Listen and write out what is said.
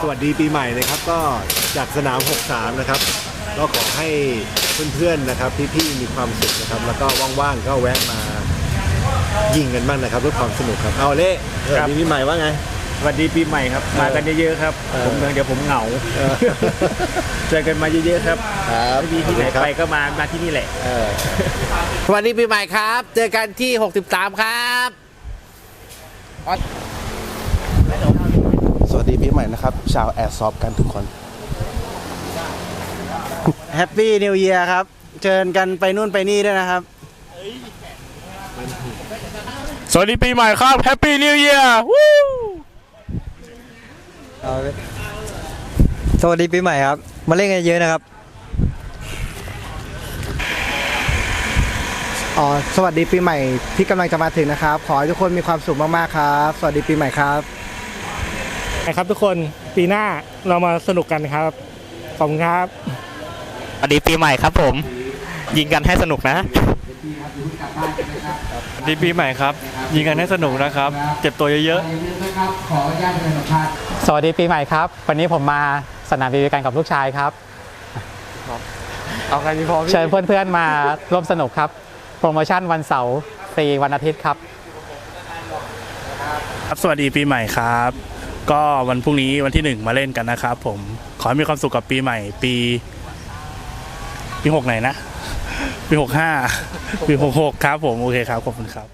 สวัสดีปีใหม่นะครับก็จากสนาม 63 นะครับ ก็ขอให้เพื่อนๆนะครับพี่ๆมีความสุขนะครับ แล้วก็ว่างๆก็แวะมายิงกันบ้างนะครับเพื่อความสนุกครับเอาเล่สวัสครับดีปีใหม่ว่าไงสวัสดีปีใหม่ครับเออมากันเยอะๆครับเออผมเดี๋ยวผมเหงาเออเจอกันมาเยอะๆครับครับไม่มีที่ไหนครับไปก็มามาที่นี่แหละเออสวัสดีปีใหม่ครับ เจอกันที่ 63 ครับสวัสดีปี ใหม่นะครับ ชาวแอร์ซอฟกันทุกคนแฮปปี้นิว e ย r ครับ เชิญกันไปนู่นไปนี่ด้วยนะครับ สวัสดีปีใหม่ครับแฮปปี้นิว e ย r สวัสดีปีใหม่ครับ มาเล่นกันเยอะนะครับอ๋อสวัสดีปีใหม่ที่กำลังจะมาถึงนะครับ ขอให้ทุกคนมีความสุขมากๆครับ สวัสดีปีใหม่ครับ ครับทุกคนปีหน้าเรามาสนุกกันครับ ขอบคุณครับสวัสดีปีใหม่ครับผม ยิงกันให้สนุกนะดีปีใหม่ครับ ยิงกันให้สนุกนะครับ เจ็บตัวเยอะสวัสดีปีใหม่ครับ วันนี้ผมมาสนามบินกันกับลูกชายครับเอาใครมีพอเชิญเพื่อนๆมาร่วมสนุกครับ โปรโมชั่นวันเสาร์ฟรีวันอาทิตย์ครับ ครับสวัสดีปีใหม่ครับ ก็วันพรุ่งนี้วันที่หนึ่งมาเล่นกันนะครับผมขอให้มีความสุขกับปีใหม่ ปี ปีหกไหนนะปีหกห้าปีหกหกครับผมโอเคครับขอบคุณครับ